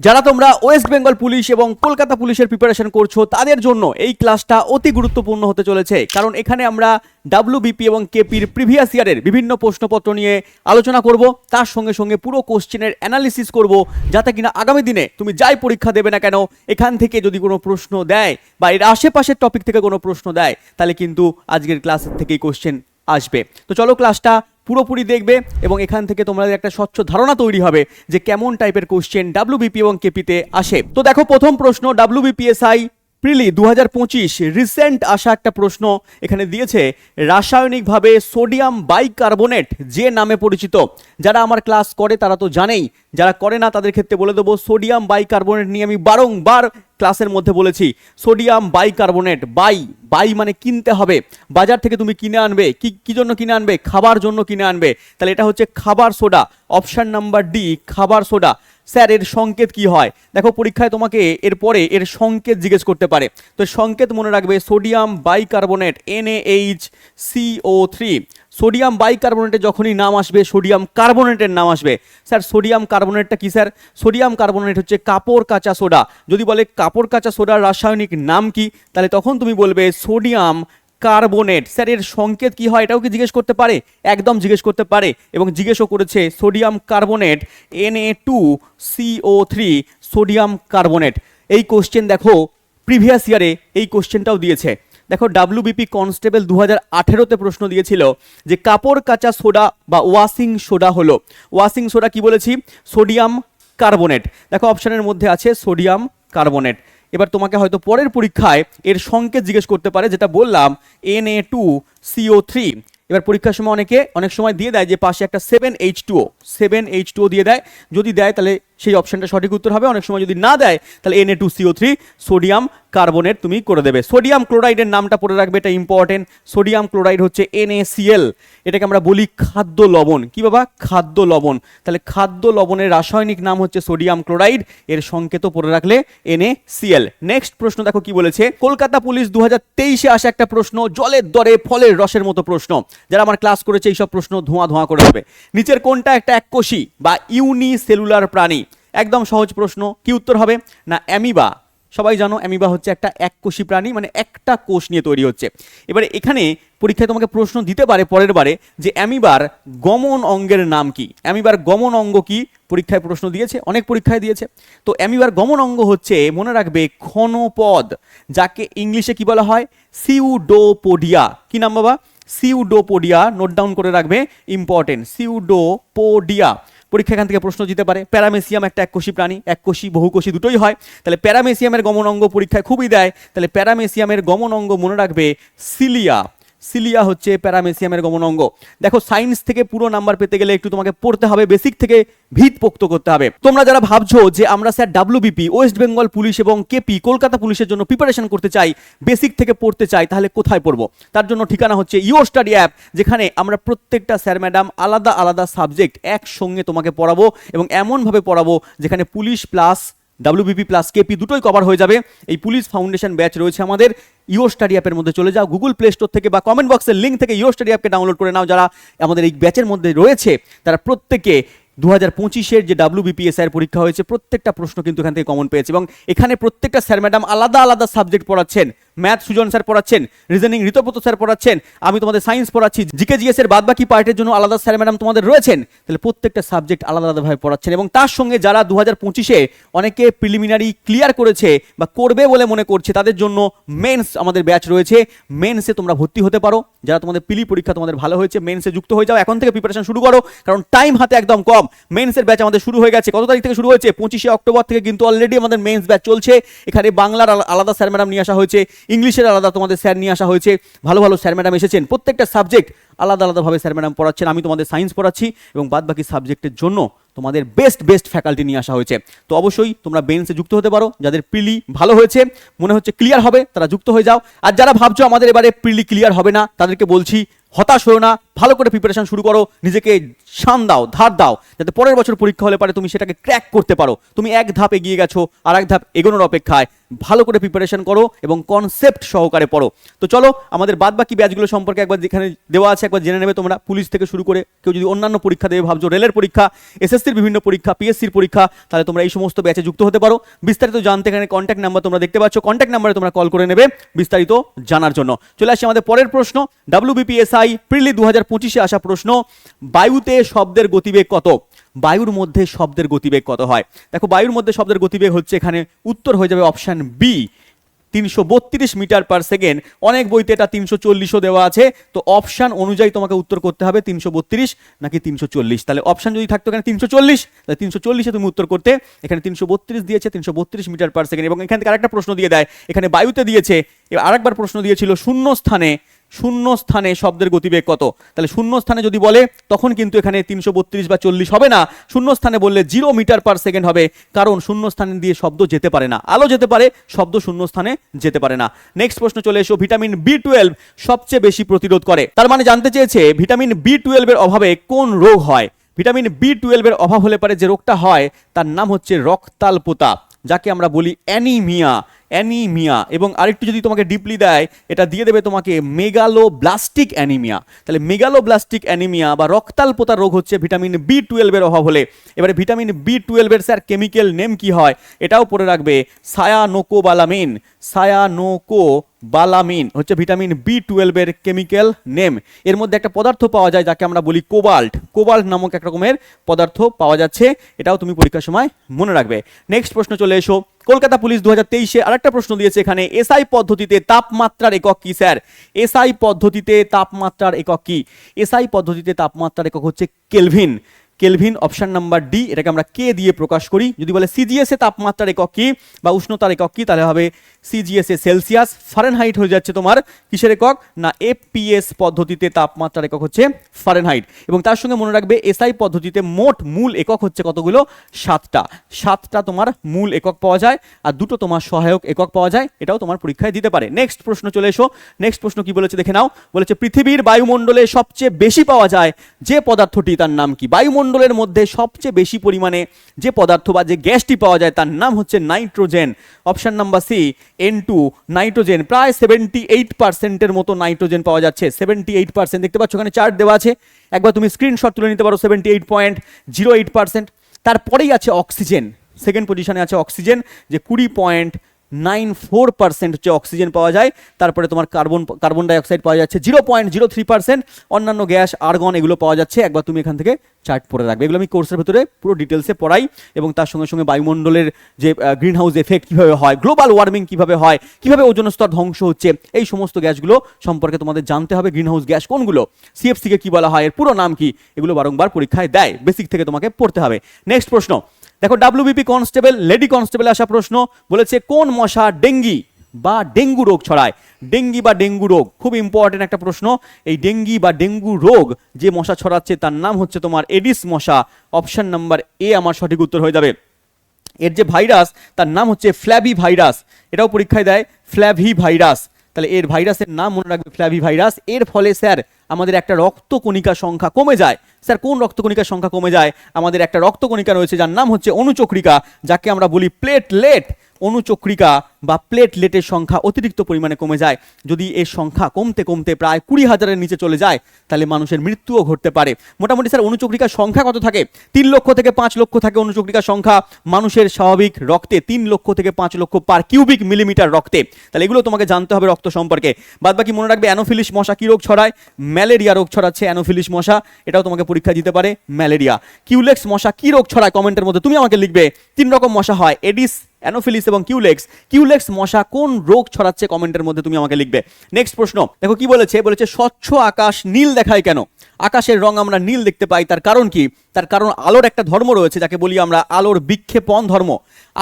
যারা তোমরা West Bengal police এবং কলকাতা পুলিশের প্রিপারেশন করছ, তাদের জন্য এই ক্লাসটা অতি গুরুত্বপূর্ণ হতে চলেছে। কারণ এখানে আমরা ডাব্লিউবিপি এবং কেপির প্রিভিয়াস ইয়ারের বিভিন্ন প্রশ্নপত্র নিয়ে আলোচনা করব। তার সঙ্গে সঙ্গে পুরো কোশ্চেনের অ্যানালিসিস করব, যাতে কিনা আগামী দিনে তুমি যাই পরীক্ষা দেবে না কেন, এখান থেকে যদি কোনো প্রশ্ন দেয় বা এর আশেপাশের টপিক থেকে কোনো প্রশ্ন দেয়, তাহলে কিন্তু আজকের ক্লাসের থেকেই কোশ্চেন আসবে। তো চলো ক্লাসটা পুরোপুরি দেখবে এবং এখান থেকে তোমাদের একটা স্বচ্ছ ধারণা তৈরি হবে যে কেমন টাইপের কোশ্চেন ডাব্লিউবিপি এবং কেপিতে আসে। তো দেখো প্রথম প্রশ্ন ডাব্লিউবিপিএসআই প্রিলি দু হাজার পঁচিশ রিসেন্ট আসা একটা প্রশ্ন এখানে দিয়েছে, রাসায়নিকভাবে সোডিয়াম বাইকার্বনেট যে নামে পরিচিত। যারা আমার ক্লাস করে তারা তো জানেই, যারা করে না তাদের ক্ষেত্রে বলে দেবো সোডিয়াম বাইকার্বনেট নিয়ে আমি বারংবার ক্লাসের মধ্যে বলেছি, সোডিয়াম বাইকার্বনেট, বাই বাই মানে কিনতে হবে। বাজার থেকে তুমি কিনে আনবে, কি কি জন্য কিনে আনবে? খাবার জন্য কিনে আনবে। তাহলে এটা হচ্ছে খাবার সোডা, অপশান নাম্বার ডি, খাবার সোডা। স্যার, এর সংকেত কি হয়? দেখো, পরীক্ষায় তোমাকে এরপরে এর সংকেত জিজ্ঞেস করতে পারে। তো সংকেত মনে রাখবে sodium bicarbonate NH CO three sodium বাইকার্বনেটের যখনই নাম আসবে, সোডিয়াম কার্বনেটের নাম আসবে। স্যার, সোডিয়াম কার্বনেটটা কি, স্যার? সোডিয়াম কার্বনেট হচ্ছে কাপড় কাঁচা সোডা। যদি বলে কাপড় কাঁচা সোডার রাসায়নিক নাম কি, তাহলে তখন তুমি বলবে সোডিয়াম কার্বনেট। স্যার, এর সংকেত কি হয় এটাও কি জিজ্ঞেস করতে পারে? একদম জিজ্ঞেস করতে পারে এবং জিজ্ঞেসও করেছে sodium carbonate N A two CO three sodium carbonate. এই কোশ্চেন দেখো প্রিভিয়াস ইয়ারে এই কোশ্চেনটাও দিয়েছে। দেখো ডাব্লিউবিপি কনস্টেবল দু হাজার আঠেরোতে প্রশ্ন দিয়েছিল যে কাপড় কাঁচা সোডা বা ওয়াশিং সোডা হলো। ওয়াশিং সোডা কি বলেছি? Sodium carbonate. দেখো অপশানের মধ্যে আছে সোডিয়াম কার্বনেট। এবার তোমাকে হয়তো পরের পরীক্ষায় এর সংকেত জিজ্ঞেস করতে পারে, যেটা বললাম N A two CO three এবার পরীক্ষার সময় অনেকে অনেক সময় দিয়ে দেয় যে পাশে একটা seven H two seven H two দিয়ে দেয়। যদি দেয় তাহলে সেই অপশনটা সঠিক উত্তর হবে। অনেক সময় যদি না দেয়, তাহলে N A two CO three sodium carbonate তুমি করে দেবে। সোডিয়াম ক্লোরাইডের নামটা পড়ে রাখবে, এটা ইম্পর্টেন্ট সোডিয়াম ক্লোরাইড হচ্ছে NaCl এটাকে আমরা বলি খাদ্য লবণ। কি বাবা? খাদ্য লবণ। তাহলে খাদ্য লবণের রাসায়নিক নাম হচ্ছে সোডিয়াম ক্লোরাইড এর সংকেত পড়ে রাখলে NaCl নেক্সট প্রশ্ন দেখো কি বলেছে। কলকাতা পুলিশ দু হাজার তেইশে আসা একটা প্রশ্ন, জলের দরে ফলের রসের মতো প্রশ্ন। যারা আমার ক্লাস করেছে, এইসব প্রশ্ন ধোঁয়া ধোঁয়া করে দেবে নিচের কোনটা একটা এককোষী বা ইউনি সেলুলার প্রাণী? একদম সহজ প্রশ্ন, কি উত্তর হবে? না, অ্যামিবা। সবাই জানো অ্যামিবা হচ্ছে একটা এককোষী প্রাণী মানে একটা কোষ নিয়ে তৈরি হচ্ছে। এবারে এখানে পরীক্ষায় তোমাকে প্রশ্ন দিতে পারে পরের বারে যে অ্যামিবার গমন অঙ্গের নাম কি? অ্যামিবার গমন অঙ্গ কি? পরীক্ষায় প্রশ্ন দিয়েছে, অনেক পরীক্ষায় দিয়েছে। তো অ্যামিবার গমন অঙ্গ হচ্ছে, মনে রাখবে ক্ষণপদ যাকে ইংলিশে কি বলা হয়? সিউডোপোডিয়া। কি নাম বাবা? সিউডোপোডিয়া নোট ডাউন করে রাখবে ইম্পর্টেন্ট সিউডোপোডিয়া। পরীক্ষা এখান থেকে প্রশ্ন দিতে পারে। প্যারামেসিয়াম একটা এককোষী প্রাণী, এককোষী, বহুকোষী দুটোই হয়। তাহলে প্যারামেসিয়ামের গমন অঙ্গ পরীক্ষায় খুবই দেয়। তাহলে প্যারামেসিয়ামের গমন অঙ্গ মনে রাখবে সিলিয়া। সিলিয়া হচ্ছে প্যারামেসিয়ামের গমন অঙ্গ। দেখো সায়েন্স থেকে পুরো নাম্বার পেতে গেলে একটু তোমাকে পড়তে হবে, বেসিক থেকে ভিত পোক্ত করতে হবে। তোমরা যারা ভাবছ যে আমরা sir WBP, West Bengal police এবং কেপি, কলকাতা পুলিশের জন্য প্রিপারেশন করতে চাই, বেসিক থেকে পড়তে চাই, তাহলে কোথায় পড়ব? তার জন্য ঠিকানা হচ্ছে ইও স্টাডি অ্যাপ, যেখানে আমরা প্রত্যেকটা স্যার, ম্যাডাম আলাদা আলাদা সাবজেক্ট একসঙ্গে তোমাকে পড়াবো এবং এমনভাবে পড়াবো যেখানে police plus WBP plus KP দুটোই কভার হয়ে যাবে। এই পুলিশ ফাউন্ডেশন ব্যাচ রয়েছে আমাদের। ইও স্টাডি অ্যাপের মধ্যে চলে যাও। গুগল প্লে স্টোর থেকে বা কমেন্ট বক্সের লিঙ্ক থেকে ইও স্টাডি অ্যাপকে ডাউনলোড করে নাও। যারা আমাদের এই ব্যাচের মধ্যে রয়েছে, তারা প্রত্যেকে দু হাজার পঁচিশের যে ডাব্লিউবিপিএস এর পরীক্ষা হয়েছে, প্রত্যেকটা প্রশ্ন কিন্তু এখান থেকে কমন পেয়েছে। এবং এখানে প্রত্যেকটা স্যার ম্যাডাম আলাদা আলাদা সাবজেক্ট পড়াচ্ছেন। ম্যাথ সুজন স্যার পড়াচ্ছেন, রিজনিং ঋতব্রত স্যার পড়াচ্ছেন, আমি তোমাদের সায়েন্স পড়াচ্ছি জিকে জিএস এর বাদবাকি পার্টের জন্য আলাদা স্যার ম্যাডাম তোমাদের রয়েছেন, তাহলে প্রত্যেকটা সাবজেক্ট আলাদা আলাদাভাবে পড়াচ্ছেন এবং তার সঙ্গে যারা দু হাজার পঁচিশে অনেকে প্রিলিমিনারি ক্লিয়ার করেছে বা করবে বলে মনে করছে, তাদের জন্য মেন্স আমাদের ব্যাচ রয়েছে মেন্সে তোমরা ভর্তি হতে পারো, যারা তোমাদের পিলি পরীক্ষা তোমাদের ভালো হয়েছে মেন্সে যুক্ত হয়ে যাও, এখন থেকে প্রিপারেশন শুরু করো, কারণ টাইম হাতে একদম কম মেন্সের ব্যাচ আমাদের শুরু হয়ে গেছে, কত তারিখ থেকে শুরু হয়েছে? পঁচিশে অক্টোবর থেকে কিন্তু অলরেডি আমাদের মেন্স ব্যাচ চলছে, এখানে বাংলার আলা- আলাদা স্যার ম্যাডাম নিয়ে আসা হয়েছে ইংলিশের আলাদা তোমাদের স্যার নিয়ে আসা হয়েছে। ভালো ভালো স্যার ম্যাডাম এসেছেন। প্রত্যেকটা সাবজেক্ট আলাদা, আলাদাভাবে স্যার ম্যাডাম পড়াচ্ছেন। আমি তোমাদের সায়েন্স পড়াচ্ছি এবং বাদ বাকি সাবজেক্টের জন্য তোমাদের বেস্ট বেস্ট ফ্যাকাল্টি নিয়ে আসা হয়েছে। তো অবশ্যই তোমরা বেঞ্চে যুক্ত হতে পারো। যাদের প্রিলি ভালো হয়েছে, মনে হচ্ছে ক্লিয়ার হবে, তারা যুক্ত হয়ে যাও। আর যারা ভাবছ আমাদের এবারে প্রিলি ক্লিয়ার হবে না, তাদেরকে বলছি, হতাশ হয়েও না। ভালো করে প্রিপারেশন শুরু করো, নিজেকে শান দাও, ধার দাও, যাতে পরের বছর পরীক্ষা হলে পারে তুমি সেটাকে ক্র্যাক করতে পারো। তুমি এক ধাপ এগিয়ে গেছো, আর এক ধাপ এগোনোর অপেক্ষায় ভালো করে প্রিপারেশন করো এবং কনসেপ্ট সহকারে পড়ো। তো চলো, আমাদের বাদ বাকি ব্যাচগুলো সম্পর্কে একবার যেখানে দেওয়া আছে একবার জেনে নেবে তোমরা। পুলিশ থেকে শুরু করে কেউ যদি অন্যান্য পরীক্ষা দেবে, ভাবছ রেলের পরীক্ষা এসএসসির বিভিন্ন পরীক্ষা পিএসসির পরীক্ষা, তাহলে তোমরা এই সমস্ত ব্যাচে যুক্ত হতে পারো। বিস্তারিত জানতে এখানে কন্ট্যাক্ট নাম্বার তোমরা দেখতে পাচ্ছ। কন্ট্যাক্ট নাম্বারে তোমরা কল করে নেবে বিস্তারিত জানার জন্য। চলে আসি আমাদের পরের প্রশ্ন। ডাব্লিউবিপিএসআই প্রিলি দু হাজার পঁচিশে আসা প্রশ্ন, বায়ুতে শব্দের গতিবেগ কত? বায়ুর মধ্যে শব্দের গতিবেগ কত হয়? দেখো, বায়ুর মধ্যে শব্দের গতিবেগ হচ্ছে এখানে উত্তর হয়ে যাবে অপশান বি তিনশো বত্রিশ মিটার পার সেকেন্ড অনেক বইতে এটা তিনশো চল্লিশও দেওয়া আছে। তো অপশান অনুযায়ী তোমাকে উত্তর করতে হবে তিনশো বত্রিশ নাকি তিনশো চল্লিশ। তাহলে অপশান যদি থাকতো এখানে তিনশো চল্লিশ, তাহলে তিনশো চল্লিশে তুমি উত্তর করতে এখানে তিনশো বত্রিশ দিয়েছে, তিনশো বত্রিশ মিটার পার সেকেন্ড এবং এখান থেকে আরেকটা প্রশ্ন দিয়ে দেয়। এখানে বায়ুতে দিয়েছে, এবার আরেকবার প্রশ্ন দিয়েছিল শূন্য স্থানে শূন্য স্থানে শব্দের গতিবেগ কত? তাহলে শূন্য স্থানে যদি বলে, তখন কিন্তু এখানে তিনশো বত্রিশ বা চল্লিশ হবে না। শূন্য স্থানে বললে জিরো মিটার পার সেকেন্ড হবে, কারণ শূন্য স্থানে দিয়ে শব্দ যেতে পারে না। আলো যেতে পারে, শব্দ শূন্য স্থানে যেতে পারে না। নেক্সট প্রশ্ন চলে এসো ভিটামিন বি টুয়েলভ সবচেয়ে বেশি প্রতিরোধ করে। তার মানে জানতে চেয়েছে ভিটামিন বি টুয়েলভের অভাবে কোন রোগ হয়? ভিটামিন বি টুয়েলভের অভাব হলে পারে যে রোগটা হয়, তার নাম হচ্ছে রক্তাল্পতা, যাকে আমরা বলি অ্যানিমিয়া অ্যানিমিয়া এবং আরেকটু যদি তোমাকে ডিপলি দেয়, এটা দিয়ে দেবে তোমাকে মেগালো মেগালোব্লাস্টিক অ্যানিমিয়া। তাহলে মেগালো মেগালোব্লাস্টিক অ্যানিমিয়া বা রক্তাল্পতার রোগ হচ্ছে ভিটামিন বি টুয়েলভের অভাব হলে। এবারে ভিটামিন বি টুয়েলভের স্যার কেমিক্যাল নেম কি হয়? এটাও পড়ে রাখবে সায়ানোকোবালামিন। সায়ানোকো বালামিন হচ্ছে ভিটামিন বি টুয়েলভের কেমিক্যাল নেম এর মধ্যে একটা পদার্থ পাওয়া যায় যাকে আমরা বলি কোবাল্ট। কোবাল্ট নামক এক রকমের পদার্থ পাওয়া যাচ্ছে, এটাও তুমি পরীক্ষার সময় মনে রাখবে। নেক্সট প্রশ্ন চলে এসো। কলকাতা পুলিশ দু হাজার তেইশে আরেকটা প্রশ্ন দিয়েছে এখানে, এসআই পদ্ধতিতে তাপমাত্রার একক কি, স্যার? এসআই পদ্ধতিতে তাপমাত্রার একক কি? এসআই পদ্ধতিতে তাপমাত্রার একক হচ্ছে kelvin kelvin option number D, এটাকে আমরা কে দিয়ে প্রকাশ করি? যদি বলে সিজিএস তাপমাত্রার একক কি বা উষ্ণতার একক কি, তাহলে হবে সিজিএস সেলসিয়াস। ফারেনহাইট হয়ে যাচ্ছে তোমার কিসের একক? না এফপিএস পদ্ধতিতে তাপমাত্রার একক হচ্ছে ফারেনহাইট এবং তার সঙ্গে মনে রাখবে এসআই পদ্ধতিতে মোট মূল একক হচ্ছে কতগুলো? সাতটা। সাতটা তোমার মূল একক পাওয়া যায় আর দুটো তোমার সহায়ক একক পাওয়া যায়, এটাও তোমার পরীক্ষায় দিতে পারে। নেক্সট প্রশ্ন চলে এসো। নেক্সট প্রশ্ন কি বলেছে দেখে নাও। বলেছে, পৃথিবীর বায়ুমণ্ডলে সবচেয়ে বেশি পাওয়া যায় যে পদার্থটি, তার নাম কি? বায়ুমণ্ডলের মধ্যে সবচেয়ে বেশি পরিমাণে যে পদার্থ বা যে গ্যাসটি পাওয়া যায় তার নাম হচ্ছে nitrogen. Option number C N two nitrogen. প্রায় সেভেন্টি এইট পার্সেন্টের মতো নাইট্রোজেন পাওয়া যাচ্ছে। সেভেন্টি এইট পার্সেন্ট দেখতে পাচ্ছ ওখানে চার্ট দেওয়া আছে। একবার তুমি স্ক্রিনশট তুলে নিতে পারো seventy eight point zero eight percent তারপরেই আছে অক্সিজেন সেকেন্ড পজিশনে আছে অক্সিজেন যে কুড়ি পয়েন্ট নাইন ফোর পার্সেন্ট হচ্ছে অক্সিজেন পাওয়া যায়। তারপরে তোমার কার্বন কার্বন ডাইঅক্সাইড পাওয়া যাচ্ছে zero point zero three percent. অন্যান্য গ্যাস, আর্গন এগুলো পাওয়া যাচ্ছে। একবার তুমি এখান থেকে চার্ট পড়ে রাখবে। এগুলো আমি কোর্সের ভেতরে পুরো ডিটেলসে পড়াই এবং তার সঙ্গে সঙ্গে বায়ুমণ্ডলের যে গ্রিন হাউস এফেক্ট কীভাবে হয়, গ্লোবাল ওয়ার্মিং কীভাবে হয়, কীভাবে ওজন স্তর ধ্বংস হচ্ছে, এই সমস্ত গ্যাসগুলো সম্পর্কে তোমাদের জানতে হবে গ্রিন হাউস গ্যাস কোনগুলো সিএফসিকে কী বলা হয়, এর পুরো নাম কি, এগুলো বারংবার পরীক্ষায় দেয়, বেসিক থেকে তোমাকে পড়তে হবে। নেক্সট প্রশ্ন দেখো ডাব্লিউবিপি কনস্টেবল লেডি কনস্টেবল আসা প্রশ্ন, বলেছে কোন মশা ডেঙ্গি বা ডেঙ্গু রোগ ছড়ায়? ডেঙ্গি বা ডেঙ্গু রোগ? খুব ইম্পর্টেন্ট একটা প্রশ্ন। এই ডেঙ্গি বা ডেঙ্গু রোগ যে মশা ছড়াচ্ছে, তার নাম হচ্ছে তোমার এডিস মশা। অপশন নাম্বার এ আমার সঠিক উত্তর হয়ে যাবে। এর যে ভাইরাস তার নাম হচ্ছে ফ্ল্যাভি ভাইরাস এটাও পরীক্ষায় দেয় ফ্ল্যাভি ভাইরাস তাহলে এর ভাইরাসের নাম মনে রাখবে ফ্ল্যাভি ভাইরাস এর ফলে, স্যার আমাদের একটা রক্তকণিকার সংখ্যা কমে যায়। স্যার, কোন রক্ত কণিকার সংখ্যা কমে যায়? আমাদের একটা রক্তকণিকা রয়েছে যার নাম হচ্ছে অনুচক্রিকা, যাকে আমরা বলি প্লেটলেট। অনুচক্রিকা বা প্লেটলেটের সংখ্যা অতিরিক্ত পরিমাণে কমে যায়। যদি এর সংখ্যা কমতে কমতে প্রায় কুড়ি হাজারের নিচে চলে যায়, তাহলে মানুষের মৃত্যুও ঘটতে পারে। মোটামুটি স্যার, অনুচক্রিকার সংখ্যা কত থাকে? তিন লক্ষ থেকে পাঁচ লক্ষ থাকে অনুচক্রিকার সংখ্যা। মানুষের স্বাভাবিক রক্তে তিন লক্ষ থেকে পাঁচ লক্ষ পার কিউবিক মিলিমিটার রক্তে। তাহলে এগুলো তোমাকে জানতে হবে রক্ত সম্পর্কে। বাদ বাকি মনে রাখবে, অ্যানোফিলিস মশা কী রোগ ছড়ায়? ম্যালেরিয়া রোগ ছড়াচ্ছে অ্যানোফিলিস মশা। এটাও তোমাকে পরীক্ষা দিতে পারে, ম্যালেরিয়া। কিউলেক্স মশা কী রোগ ছড়ায় কমেন্টের মধ্যে তুমি আমাকে লিখবে। তিন রকম মশা হয়, এডিস অ্যানোফিলিস এবং কিউলেক্স। কিউলেক্স মশা কোন রোগ ছড়াচ্ছে কমেন্টের মধ্যে তুমি আমাকে লিখবে। নেক্সট প্রশ্ন, দেখো কি বলেছে? বলেছে, স্বচ্ছ আকাশ নীল দেখায় কেন? আকাশের রং আমরা নীল দেখতে পাই, তার কারণ কি? তার কারণ আলোর একটা ধর্ম রয়েছে, যাকে বলি আমরা আলোর বিক্ষেপণ ধর্ম।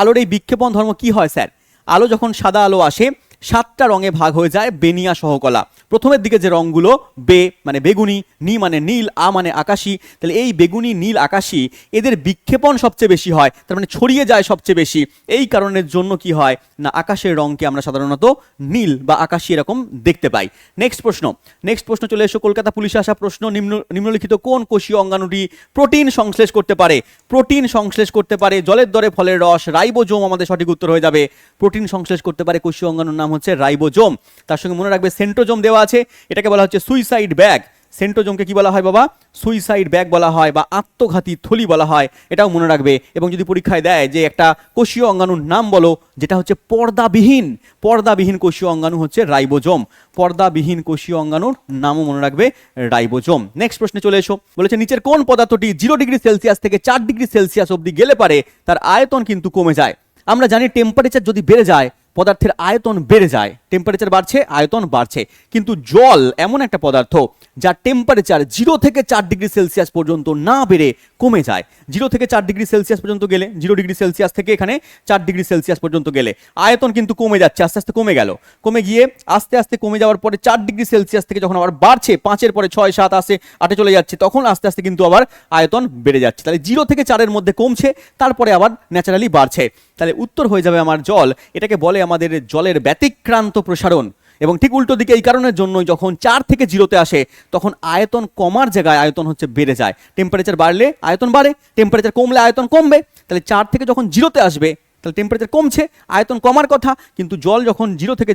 আলোর এই বিক্ষেপণ ধর্ম কি হয়, স্যার? আলো যখন সাদা আলো আসে সাতটা রঙে ভাগ হয়ে যায় বেনিয়া সহকলা। প্রথমের দিকে যে রঙগুলো, বে মানে বেগুনি, নি মানে নীল, আ মানে আকাশি, তাহলে এই বেগুনি, নীল, আকাশি এদের বিক্ষেপণ সবচেয়ে বেশি হয়, তার মানে ছড়িয়ে যায় সবচেয়ে বেশি। এই কারণের জন্য কি হয়? না, আকাশের রঙকে আমরা সাধারণত নীল বা আকাশি এরকম দেখতে পাই। নেক্সট প্রশ্ন। নেক্সট প্রশ্ন চলে এসো কলকাতা পুলিশে আসা প্রশ্ন। নিম্ন, নিম্নলিখিত কোন কোষীয় অঙ্গাণুটি প্রোটিন সংশ্লেষ করতে পারে? প্রোটিন সংশ্লেষ করতে পারে জলের দরে ফলের রস, রাইবোজোম, আমাদের সঠিক উত্তর হয়ে যাবে। প্রোটিন সংশ্লেষ করতে পারে কোষীয় অঙ্গাণুর নাম হচ্ছে রাইবোজোম। তার সঙ্গে মনে রাখবে সেন্ট্রোজোম দেওয়া আছে। এটাকে বলা হচ্ছে সুইসাইড ব্যাগ। সেন্ট্রোজোমকে কি বলা হয় বাবা? সুইসাইড ব্যাগ বলা হয় বা আত্মঘাতী থলি বলা হয়। এটাও মনে রাখবে। এবং যদি পরীক্ষায় দেয় যে একটা কোষীয় অঙ্গাণুর নাম বলো, যেটা হচ্ছে পর্দাবিহীন। পর্দাবিহীন কোষীয় অঙ্গাণু হচ্ছে রাইবোজোম। পর্দাবিহীন কোষীয় অঙ্গাণুর নামও মনে রাখবে রাইবোজোম। নেক্সট প্রশ্নে চলে এসো। বলেছে, নিচের কোন পদার্থটি জিরো ডিগ্রি সেলসিয়াস থেকে চার ডিগ্রি সেলসিয়াস অবধি গেলে পারে? তার আয়তন কিন্তু কমে যায়। আমরা জানি টেম্পারেচার যদি বেড়ে যায় পদার্থের আয়তন বেড়ে যায় টেম্পারেচার বাড়ছে আয়তন বাড়ছে। কিন্তু জল এমন একটা পদার্থ যার টেম্পারেচার জিরো থেকে চার ডিগ্রি সেলসিয়াস পর্যন্ত না বেড়ে কমে যায়। জিরো থেকে চার ডিগ্রি সেলসিয়াস পর্যন্ত গেলে জিরো ডিগ্রি সেলসিয়াস থেকে এখানে চার ডিগ্রি সেলসিয়াস পর্যন্ত গেলে, আয়তন কিন্তু কমে যাচ্ছে, আস্তে আস্তে কমে গেল। কমে গিয়ে আস্তে আস্তে কমে যাওয়ার পরে চার ডিগ্রি সেলসিয়াস থেকে যখন আবার বাড়ছে, পাঁচের পরে ছয়, সাত আসে আটে চলে যাচ্ছে, তখন আস্তে আস্তে কিন্তু আবার আয়তন বেড়ে যাচ্ছে। তাহলে জিরো থেকে চারের মধ্যে কমছে, তারপরে আবার ন্যাচারালি বাড়ছে। তাহলে উত্তর হয়ে যাবে আমার জল। এটাকে বলে আমাদের জলের ব্যতিক্রান্ত প্রসারণ। এবং ঠিক উল্টো দিকে এই কারণের জন্য যখন চার থেকে জিরোতে আসে, তখন আয়তন কমার জায়গায় আয়তন হচ্ছে বেড়ে যায়। টেম্পারেচার বাড়লে আয়তন বাড়ে টেম্পারেচার কমলে আয়তন কমবে। তাহলে চার থেকে যখন জিরোতে আসবে, তাহলে টেম্পারেচার কমছে, আয়তন কমার কথা, কিন্তু জল যখন জিরো থেকে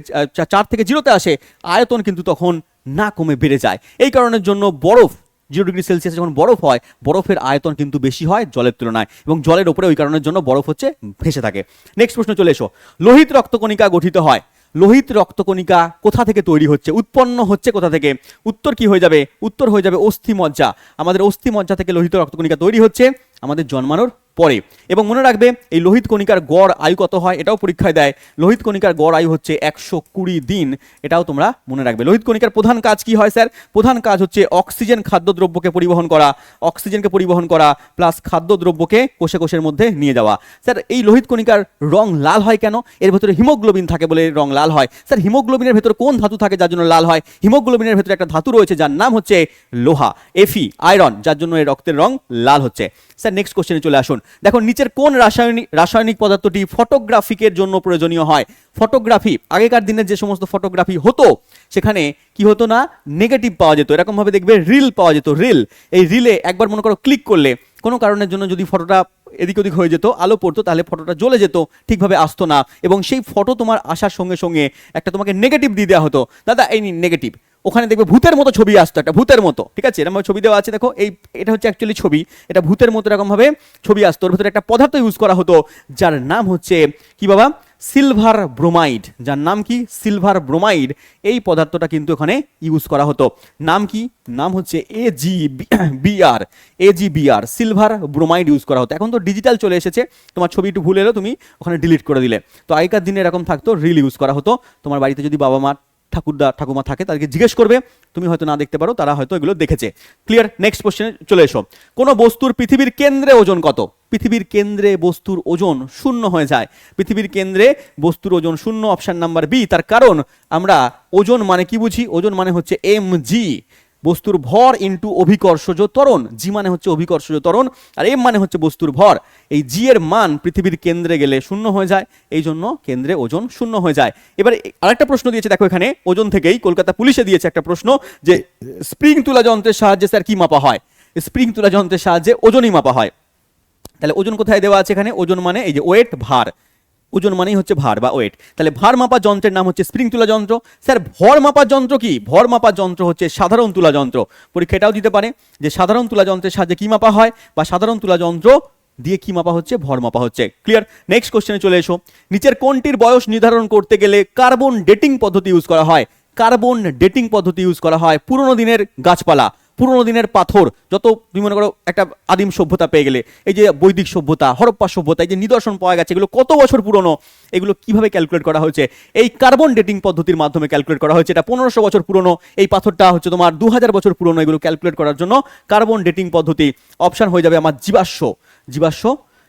চার থেকে জিরোতে আসে, আয়তন কিন্তু তখন না কমে বেড়ে যায়। এই কারণের জন্য বরফ, জিরো ডিগ্রি সেলসিয়াস যখন বরফ হয়, বরফের আয়তন কিন্তু বেশি হয় জলের তুলনায় এবং জলের ওপরে ওই কারণের জন্য বরফ হচ্ছে, ভেসে থাকে। নেক্সট প্রশ্ন চলে এসো। লোহিত রক্তকণিকা গঠিত হয়। লোহিত রক্তকণিকা কোথা থেকে তৈরি হচ্ছে? উৎপন্ন হচ্ছে কোথা থেকে? উত্তর কি হয়ে যাবে? উত্তর হয়ে যাবে অস্থিমজ্জা। আমাদের অস্থিমজ্জা থেকে লোহিত রক্তকণিকা তৈরি হচ্ছে। আমাদের জন্মানোর পরে। এবং মনে রাখবে, এই লোহিত কণিকার গড় আয়ু কত হয় এটাও পরীক্ষায় দেয়। লোহিত কণিকার গড় আয়ু হচ্ছে একশো কুড়ি দিন, এটাও তোমরা মনে রাখবে। লোহিত কণিকার প্রধান কাজ কি হয়, স্যার? প্রধান কাজ হচ্ছে অক্সিজেন খাদ্যদ্রব্যকে পরিবহন করা, অক্সিজেনকে পরিবহন করা, প্লাস খাদ্যদ্রব্যকে কোষে কোষের মধ্যে নিয়ে যাওয়া। স্যার, এই লোহিত কণিকার রং লাল হয় কেন? এর ভেতরে হিমোগ্লোবিন থাকে বলে রং লাল হয়। স্যার, হিমোগ্লোবিনের ভেতরে কোন ধাতু থাকে যার জন্য লাল হয়? হিমোগ্লোবিনের ভেতরে একটা ধাতু রয়েছে যার নাম হচ্ছে লোহা এফি আয়রন যার জন্য এই রক্তের রং লাল হচ্ছে। স্যার নেক্সট কোশ্চেনে চলে আসুন। দেখো নিচের কোন রাসায়নিক রাসায়নিক পদার্থটি ফটোগ্রাফিকের জন্য প্রয়োজনীয় হয়? ফটোগ্রাফি আগেকার দিনের যে সমস্ত ফটোগ্রাফি হতো, সেখানে কি হতো না? নেগেটিভ পাওয়া যেত। এরকমভাবে দেখবে রিল পাওয়া যেত রিল এই রিলে একবার মনে করো ক্লিক করলে, কোনো কারণের জন্য যদি ফটোটা এদিক ওদিক হয়ে যেত, আলো পড়তো, তাহলে ফটোটা জ্বলে যেত, ঠিকভাবে আসতো না। এবং সেই ফটো তোমার আসার সঙ্গে সঙ্গে একটা তোমাকে নেগেটিভ দিয়ে দেওয়া হতো। দাদা, এই নিন নেগেটিভ ওখানে দেখবে ভূতের মতো ছবি আসতো একটা, ভূতের মতো, ঠিক আছে? এরকম ছবি দেওয়া আছে, দেখো, এই, এটা হচ্ছে অ্যাকচুয়ালি ছবি, এটা ভূতের মতো এরকমভাবে ছবি আসতো, ওর ভেতরে একটা পদার্থ ইউজ করা হতো, যার নাম হচ্ছে, কি বাবা? সিলভার ব্রোমাইড, যার নাম কি? সিলভার ব্রোমাইড, এই পদার্থটা কিন্তু এখানে ইউজ করা হতো। নাম কি? নাম হচ্ছে A G B R A G B R silver bromide use করা হতো। এখন তো ডিজিটাল চলে এসেছে, তোমার ছবি একটু ভুল এলো, তুমি ওখানে ডিলিট করে দিলে। তো আগেকার দিনে এরকম থাকতো রিল ইউজ করা হতো। তোমার বাড়িতে যদি বাবা মা ঠাকুরদা, ঠাকুমা থাকে, তাদেরকে জিজ্ঞেস করবে, তুমি হয়তো না দেখতে পারো, তারা হয়তো এগুলো দেখেছে। ক্লিয়ার নেক্সট কোশ্চেনে চলে এসো। কোনো বস্তুর পৃথিবীর কেন্দ্রে ওজন কত? পৃথিবীর কেন্দ্রে বস্তুর ওজন শূন্য হয়ে যায়। পৃথিবীর কেন্দ্রে বস্তুর ওজন শূন্য অপশান নাম্বার বি তার কারণ আমরা ওজন মানে কি বুঝি? ওজন মানে হচ্ছে এম জি বস্তুর ভর ইন্টু অভিকর্ষজ ত্বরণ। জি মানে হচ্ছে অভিকর্ষজ ত্বরণ আর এম মানে হচ্ছে বস্তুর ভর। এই জি এর মান পৃথিবীর কেন্দ্রে গেলে শূন্য হয়ে যায়, এই জন্য কেন্দ্রে ওজন শূন্য হয়ে যায়। এবার আরেকটা প্রশ্ন দিয়েছে, দেখো এখানে, ওজন থেকেই কলকাতা পুলিশে দিয়েছে একটা প্রশ্ন যে স্প্রিং তুলা যন্ত্রের সাহায্যে স্যার কি মাপা হয়? স্প্রিং তুলা যন্ত্রের সাহায্যে ওজনই মাপা হয়। তাহলে ওজন কোথায় দেওয়া আছে এখানে? ওজন মানে এই যে ওয়েট ভার। ওজন মানেই হচ্ছে ভার বা ওয়েট তাহলে ভার মাপা যন্ত্রের নাম হচ্ছে স্প্রিং তুলা যন্ত্র। স্যার, ভর মাপার যন্ত্র কি? ভর মাপার যন্ত্র হচ্ছে সাধারণ তুলা যন্ত্র। পরীক্ষাটাও দিতে পারে যে সাধারণ তুলা যন্ত্রের সাহায্যে কি মাপা হয় বা সাধারণ তুলা যন্ত্র দিয়ে কি মাপা হচ্ছে, ভর মাপা হচ্ছে। ক্লিয়ার নেক্সট কোশ্চেনে চলে এসো। নিচের কোনটির বয়স নির্ধারণ করতে গেলে কার্বন ডেটিং পদ্ধতি ইউজ করা হয়? কার্বন ডেটিং পদ্ধতি ইউজ করা হয় পুরনো দিনের গাছপালা। পুরোনো দিনের পাথর, যত তুমি মনে করো একটা আদিম সভ্যতা পেয়ে গেলে, এই যে বৈদিক সভ্যতা, হরপ্পা সভ্যতা, এই যে নিদর্শন পাওয়া গেছে, এগুলো কত বছর পুরনো, এগুলো কীভাবে ক্যালকুলেট করা হয়েছে? এই কার্বন ডেটিং পদ্ধতির মাধ্যমে ক্যালকুলেট করা হয়েছে, এটা পনেরোশো বছর পুরনো, এই পাথরটা হচ্ছে তোমার দু হাজার বছর পুরনো, এগুলো ক্যালকুলেট করার জন্য কার্বন ডেটিং পদ্ধতি। অপশন হয়ে যাবে আমার জীবাশ্ম। জীবাশ্ম,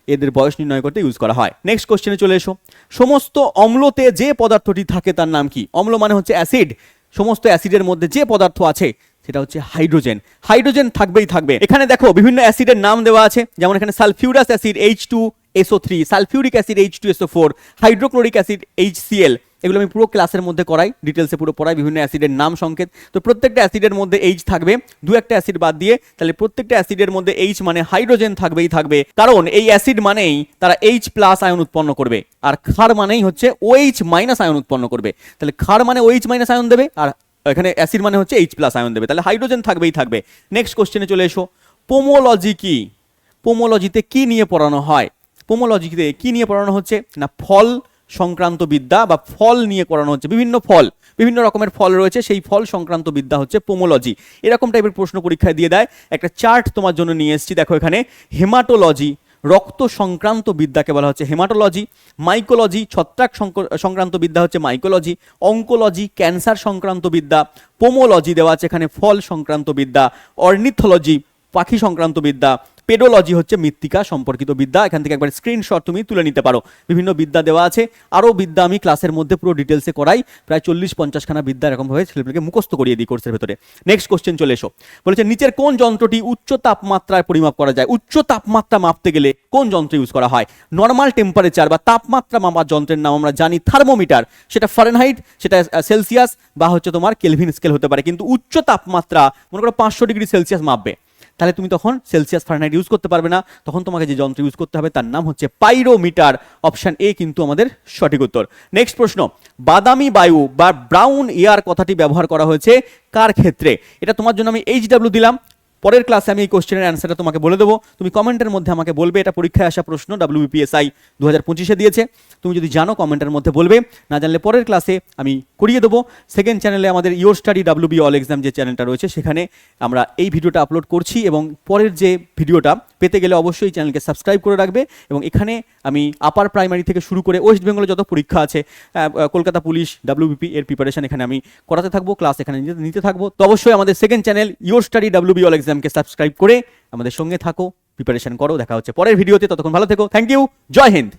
এদের বয়স নির্ণয় করতে ইউজ করা হয়। নেক্সট কোশ্চেনে চলে এসো। সমস্ত অম্লতে যে পদার্থটি থাকে তার নাম কি? অম্ল মানে হচ্ছে অ্যাসিড সমস্ত অ্যাসিডের মধ্যে যে পদার্থ আছে সেটা হচ্ছে হাইড্রোজেন। হাইড্রোজেন থাকবেই থাকবে। এখানে দেখো বিভিন্ন অ্যাসিডের নাম দেওয়া আছে, যেমন এখানে sulphurous acid H two S O three sulphuric acid H two S O four hydrochloric acid H C L এগুলো আমি পুরো ক্লাসের মধ্যে করাই ডিটেলসে পুরো পড়াই, বিভিন্ন অ্যাসিডের নাম সংকেত। তো প্রত্যেকটা অ্যাসিডের মধ্যে এইচ থাকবে, দু একটা অ্যাসিড বাদ দিয়ে, তাহলে প্রত্যেকটা অ্যাসিডের মধ্যে এইচ মানে হাইড্রোজেন থাকবেই থাকবে। কারণ এই অ্যাসিড মানেই তারা এইচ প্লাস আয়ন উৎপন্ন করবে, আর ক্ষার মানেই হচ্ছে ওএইচ মাইনাস আয়ন উৎপন্ন করবে। তাহলে ক্ষার মানে ওএইচ মাইনাস আয়ন দেবে, আর এখানে অ্যাসিড মানে হচ্ছে এইচ প্লাস আয়ন দেবে। তাহলে হাইড্রোজেন থাকবেই, থাকবে। নেক্সট কোশ্চেনে চলে এসো। পোমোলজি কি? পোমোলজিতে কি নিয়ে পড়ানো হয়? পোমোলজিতে কি নিয়ে পড়ানো হচ্ছে? না, ফল সংক্রান্ত বিদ্যা বা ফল নিয়ে পড়ানো হচ্ছে। বিভিন্ন ফল, বিভিন্ন রকমের ফল রয়েছে। সেই ফল সংক্রান্ত বিদ্যা হচ্ছে পোমোলজি এরকম টাইপের প্রশ্ন পরীক্ষায় দিয়ে দেয়। একটা চার্ট তোমার জন্য নিয়ে এসেছি। দেখো এখানে হেমাটোলজি রক্ত সংক্রান্ত বিদ্যাকে বলা হচ্ছে হেমাটোলজি, মাইকোলজি, ছত্রাক সংক- সংক্রান্ত বিদ্যা হচ্ছে মাইকোলজি, অঙ্কোলজি, ক্যান্সার সংক্রান্ত বিদ্যা, পোমোলজি দেওয়া আছে এখানে ফল সংক্রান্ত বিদ্যা, অর্নিথোলজি পাখি সংক্রান্ত বিদ্যা পেডোলজি হচ্ছে মৃত্তিকা সম্পর্কিত বিদ্যা। এখান থেকে একবার স্ক্রিনশট তুমি তুলে নিতে পারো। বিভিন্ন বিদ্যা দেওয়া আছে। আরও বিদ্যা আমি ক্লাসের মধ্যে পুরো ডিটেলসে করাই। প্রায় চল্লিশ পঞ্চাশখানা বিদ্যা এরকমভাবে ছেলেমেয়েকে মুখস্থ করিয়ে দিই কোর্সের ভেতরে। নেক্সট কোশ্চেন চলে এসো। বলেছে, নিচের কোন যন্ত্রটি উচ্চ তাপমাত্রায় পরিমাপ করা যায়? উচ্চ তাপমাত্রা মাপতে গেলে কোন যন্ত্র ইউজ করা হয়? নর্মাল টেম্পারেচার বা তাপমাত্রা মাপার যন্ত্রের নাম আমরা জানি থার্মোমিটার সেটা ফারেনহাইট সেটা সেলসিয়াস বা হচ্ছে তোমার কেলভিন স্কেল হতে পারে। কিন্তু উচ্চ তাপমাত্রা মনে করো পাঁচশো ডিগ্রি সেলসিয়াস মাপবে। তাহলে তুমি তখন সেলসিয়াস ফারেনহাইট ইউজ করতে পারবে না। তখন তোমাকে যে যন্ত্র ইউজ করতে হবে তার নাম হচ্ছে পাইরোমিটার। অপশন এ কিন্তু আমাদের সঠিক উত্তর। নেক্সট প্রশ্ন, বাদামি বায়ু বা ব্রাউন এয়ার কথাটি ব্যবহার করা হয়েছে কার ক্ষেত্রে? এটা তোমার জন্য আমি এইচ ডাব্লিউ দিলাম। পরের ক্লাসে আমি এই কোশ্চেনের অ্যান্সারটা তোমাকে বলে দেবো। তুমি কমেন্টের মধ্যে আমাকে বলবে, এটা পরীক্ষায় আসা প্রশ্ন ডাব্লিউবিপিএসআই দু হাজার পঁচিশে দিয়েছে। তুমি যদি জানো কমেন্টের মধ্যে বলবে। না জানলে পরের ক্লাসে আমি করিয়ে দেবো। সেকেন্ড চ্যানেলে আমাদের your study W B all exam যে চ্যানেলটা রয়েছে, সেখানে আমরা এই ভিডিওটা আপলোড করছি এবং পরের যে ভিডিওটা পেতে গেলে অবশ্যই চ্যানেলকে সাবস্ক্রাইব করে রাখবে এবং এখানে আমি আপার প্রাইমারি থেকে শুরু করে ওয়েস্ট বেঙ্গলে যত পরীক্ষা আছে Kolkata police W B P এর প্রিপারেশন এখানে আমি করাতে থাকব ক্লাস এখানে নিতে- থাকব। তো অবশ্যই আমাদের second channel your study W B all এক্সামকে subscribe করে আমাদের সঙ্গে থাকো। প্রিপারেশন করো। দেখা হচ্ছে পরের ভিডিওতে। ততক্ষণ ভালো থেকো। থ্যাংক ইউ জয় হিন্দ।